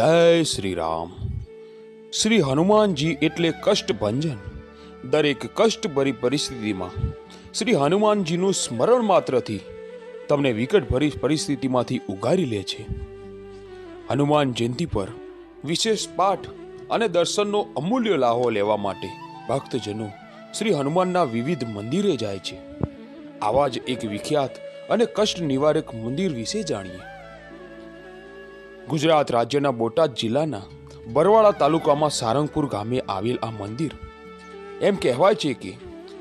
જય શ્રી રામ શ્રી હનુમાનજી એટલે કષ્ટભંજન, દરેક કષ્ટભરી પરિસ્થિતિમાં. શ્રી હનુમાનજીનું સ્મરણ માત્રથી તમને વિકટભરી પરિસ્થિતિમાંથી ઉગારી લે છે. હનુમાન જયંતિ પર વિશેષ પાઠ અને દર્શનનો અમૂલ્ય લાહો લેવા માટે ભક્તજનો શ્રી હનુમાનના વિવિધ મંદિરે જાય છે. આવા જ એક વિખ્યાત અને કષ્ટ નિવારક મંદિર વિશે જાણીએ. ગુજરાત રાજ્યના બોટાદ જિલ્લાના બરવાળા તાલુકામાં સારંગપુર ગામે આવેલ આ મંદિર. એમ કહેવાય છે કે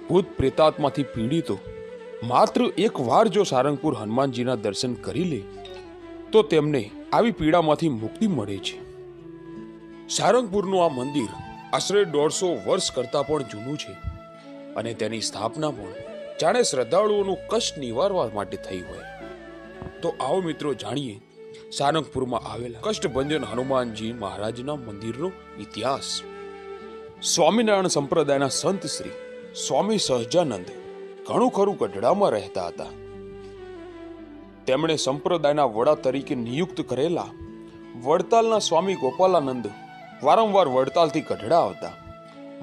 ભૂત પ્રેતાત્માથી પીડિતો માત્ર એક વાર જો સારંગપુર હનુમાનજીના દર્શન કરી લે, તો તેમને આવી પીડામાંથી મુક્તિ મળે છે. સારંગપુરનું આ મંદિર આશરે દોઢસો વર્ષ કરતાં પણ જૂનું છે અને તેની સ્થાપના પણ જાણે શ્રદ્ધાળુઓનું કષ્ટ નિવારવા માટે થઈ હોય. તો આવો મિત્રો જાણીએ સારંગપુરમાં આવેલા કષ્ટભંજન હનુમાનજી મહારાજના મંદિરનો ઇતિહાસ. સ્વામિનારાયણ સંપ્રદાયના સંત શ્રી સ્વામી સહજાનંદ ઘણું ખરું ગઢડામાં રહેતા હતા. તેમણે સંપ્રદાયના વડા તરીકે નિયુક્ત કરેલા વડતાલના સ્વામી ગોપાલાનંદ વારંવાર વડતાલથી ગઢડા આવતા.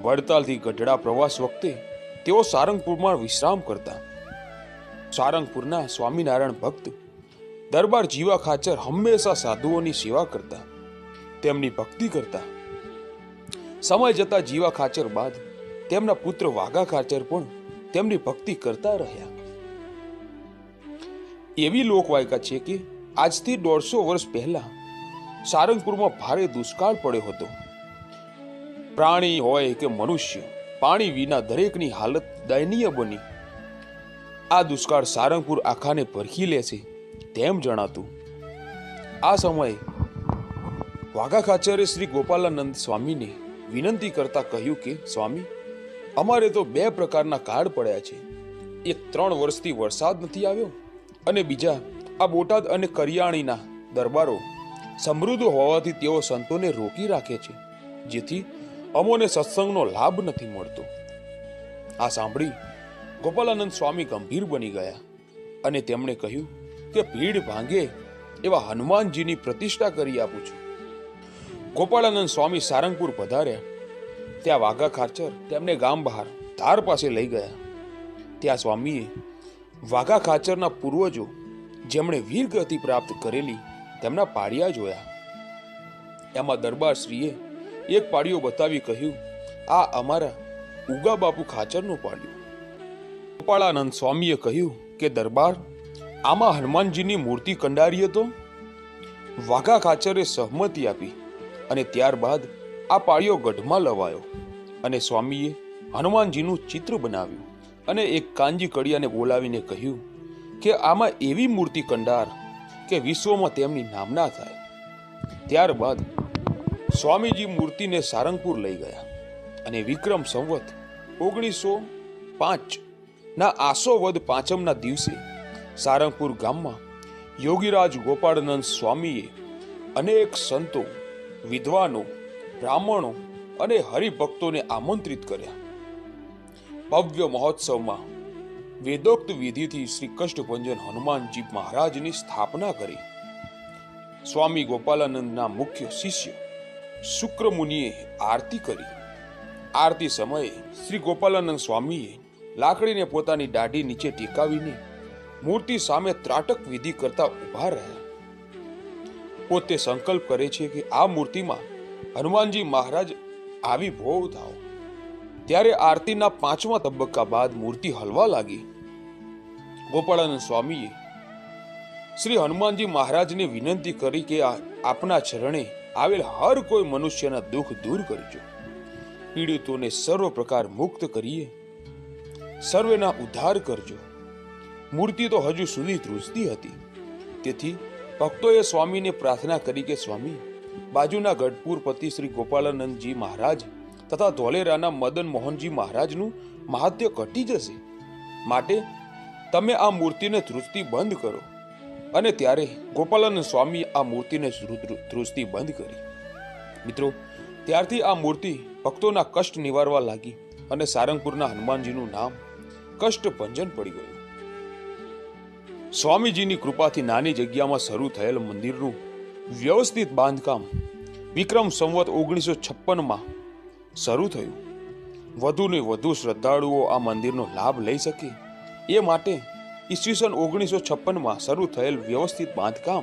વડતાલથી ગઢડા પ્રવાસ વખતે તેઓ સારંગપુરમાં વિશ્રામ કરતા. સારંગપુરના સ્વામિનારાયણ ભક્ત દરબાર જીવા ખાચર હંમેશા સાધુઓની સેવા કરતા, તેમની ભક્તિ કરતા. સમય જતા જીવા ખાચર બાદ તેમના પુત્ર વાઘા ખાચર પણ તેમની ભક્તિ કરતા રહ્યા. એવી લોકવાયકા છે કે આજથી દોઢસો વર્ષ પહેલા સારંગપુરમાં ભારે દુષ્કાળ પડ્યો હતો. પ્રાણી હોય કે મનુષ્ય, પાણી વિના દરેકની હાલત દયનીય બની. આ દુષ્કાળ સારંગપુર આખાને પરખી લેશે. તેમ જણાતું. આ સમયે વાઘા ખાચરે શ્રી ગોપાલાનંદ સ્વામીને વિનંતી કરતા કહ્યું કે, સ્વામી, અમારે તો બે પ્રકારના કાર્ડ પડ્યા છે. એક ત્રણ વર્ષથી વરસાદ નથી આવ્યો અને બીજા આ બોટાદ અને કરિયાણીના દરબારો સમૃદ્ધ હોવાથી તેઓ સંતોને રોકી રાખે છે, જેથી અમોને સત્સંગનો લાભ નથી મળતો. આ સાંભળી ગોપાલાનંદ સ્વામી ગંભીર બની ગયા અને તેમણે કહ્યું કે ભીડ ભાંગે એવા હનુમાનજીની પ્રતિષ્ઠા કરી આપું છું. ગોપાળાનંદ સ્વામી સારંગપુર પધાર્યા. ત્યાં વાઘા ખાચર તેમને ગામ બહાર, ધાર પાસે લઈ ગયા. ત્યાં સ્વામીએ વાઘા ખાચરના પૂર્વજો જેમણે વીરગતિ પ્રાપ્ત કરેલી, તેમના પાડિયા જોયા. એમાં દરબારશ્રીએ એક પાડિયો બતાવી કહ્યું, આ અમારા ઉગા બાપુ ખાચરનું પાડ્યું ગોપાળાનંદ સ્વામીએ કહ્યું કે, દરબાર આમાં હનુમાનજીની મૂર્તિ કંડારી હતો? વાઘા ખાચરે સહમતિ આપી અને ત્યારબાદ આ પાળિયો ગઢમાં લવાયો અને સ્વામીએ હનુમાનજીનું ચિત્ર બનાવ્યું અને એક કાંજી કડિયાને બોલાવીને કહ્યું કે આમાં એવી મૂર્તિ કંડાર કે વિશ્વમાં તેમની નામના થાય. ત્યારબાદ સ્વામીજી મૂર્તિને સારંગપુર લઈ ગયા અને વિક્રમ સંવત ઓગણીસો પાંચના આસોવદ આસો વદ પાંચમના દિવસે સારંગપુર ગામમાં યોગીરાજ ગોપાળનંદ સ્વામીએ અનેક સંતો, વિદ્વાનો, બ્રાહ્મણો અને હરિભક્તોને આમંત્રિત કર્યા. ભવ્ય મહોત્સવમાં વેદોક્ત વિધિથી શ્રી કષ્ટભંજન હનુમાનજી મહારાજની સ્થાપના કરી. સ્વામી ગોપાલાનંદના મુખ્ય શિષ્ય શુક્રમુનિએ આરતી કરી. આરતી સમયે શ્રી ગોપાલાનંદ સ્વામીએ લાકડીને પોતાની દાઢી નીચે ટેકાવીને મૂર્તિ સામે ત્રાટક વિધિ કરતા ઊભા રહ્યા પોતે સંકલ્પ કરે છે કે આ મૂર્તિમાં હનુમાનજી મહારાજ આવી ભોવ થાવ ત્યારે આરતીના પાંચમા તબક્કા બાદ મૂર્તિ હલવા લાગી. ગોપાળાનંદ સ્વામીએ શ્રી હનુમાનજી મહારાજને વિનંતી કરી કે આપના ચરણે આવેલ હર કોઈ મનુષ્યના દુઃખ દૂર કરજો. પીડિતોને સર્વ પ્રકાર મુક્ત કરીએ. સર્વેના ઉદ્ધાર કરજો. મૂર્તિ તો હજુ સુધી ધ્રુજતી હતી. તેથી ભક્તોએ સ્વામીને પ્રાર્થના કરી કે, સ્વામી, બાજુના ગઢપુર પતિ શ્રી ગોપાલાનંદજી મહારાજ તથા ધોલેરાના મદન મોહનજી મહારાજનું મહાત્ય ઘટી જશે. માટે તમે આ મૂર્તિને ધ્રુજતી બંધ કરો. અને ત્યારે ગોપાલન સ્વામી આ મૂર્તિને ધ્રુ- ધ્રુ- ધ્રુજતી બંધ કરી. મિત્રો, ત્યારથી આ મૂર્તિ ભક્તોના કષ્ટ નિવારવા લાગી અને સારંગપુરના હનુમાનજીનું નામ કષ્ટભંજન પડી ગયું. સ્વામીજીની કૃપાથી નાની જગ્યામાં શરૂ થયેલ મંદિરનું વ્યવસ્થિત બાંધકામ વિક્રમ સંવત ઓગણીસો છપ્પનમાં શરૂ થયું. વધુને વધુ શ્રદ્ધાળુઓ આ મંદિરનો લાભ લઈ શકે એ માટે ઈસવીસન ઓગણીસો છપ્પનમાં શરૂ થયેલ વ્યવસ્થિત બાંધકામ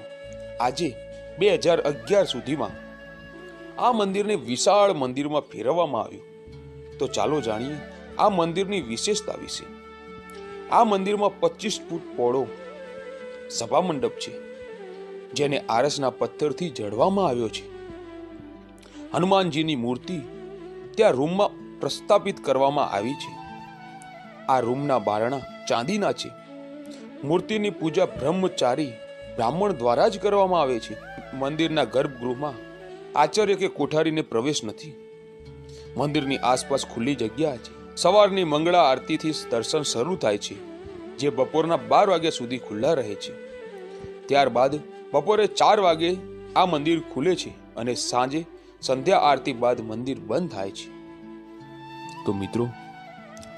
આજે બે હજાર અગિયાર સુધીમાં આ મંદિરને વિશાળ મંદિરમાં ફેરવવામાં આવ્યું. તો ચાલો જાણીએ આ મંદિરની વિશેષતા વિશે. આ મંદિરમાં પચીસ ફૂટ પહોળો સભા મંડપ છે, જેને આરસના પથ્થરથી જડવામાં આવ્યો છે. હનુમાનજીની મૂર્તિ ત્યાં રૂમમાં પ્રસ્થાપિત કરવામાં આવી છે. આ રૂમના બારણા ચાંદીના છે. મૂર્તિની પૂજા બ્રહ્મચારી બ્રાહ્મણ દ્વારા જ કરવામાં આવે છે. મંદિરના ગર્ભગૃહમાં આચાર્ય કે કોઠારીને પ્રવેશ નથી. મંદિરની આસપાસ ખુલ્લી જગ્યા છે. સવારની મંગળા આરતીથી દર્શન શરૂ થાય છે. જે બપોરના બાર વાગ્યા સુધી ખુલ્લા રહે છે. ત્યારબાદ બપોરે ચાર વાગે આ મંદિર ખુલે છે અને સાંજે સંધ્યા આરતી બાદ મંદિર બંધ થાય છે. તો મિત્રો,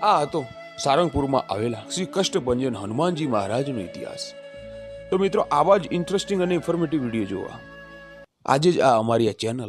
આ હતો સારંગપુરમાં આવેલા શ્રી કષ્ટભંજન હનુમાનજી મહારાજનો ઇતિહાસ. તો મિત્રો, આવા જ ઇન્ટરેસ્ટિંગ અને ઇન્ફોર્મેટિવ વીડિયો જોવા. આજે જ આ અમારી આ ચેનલ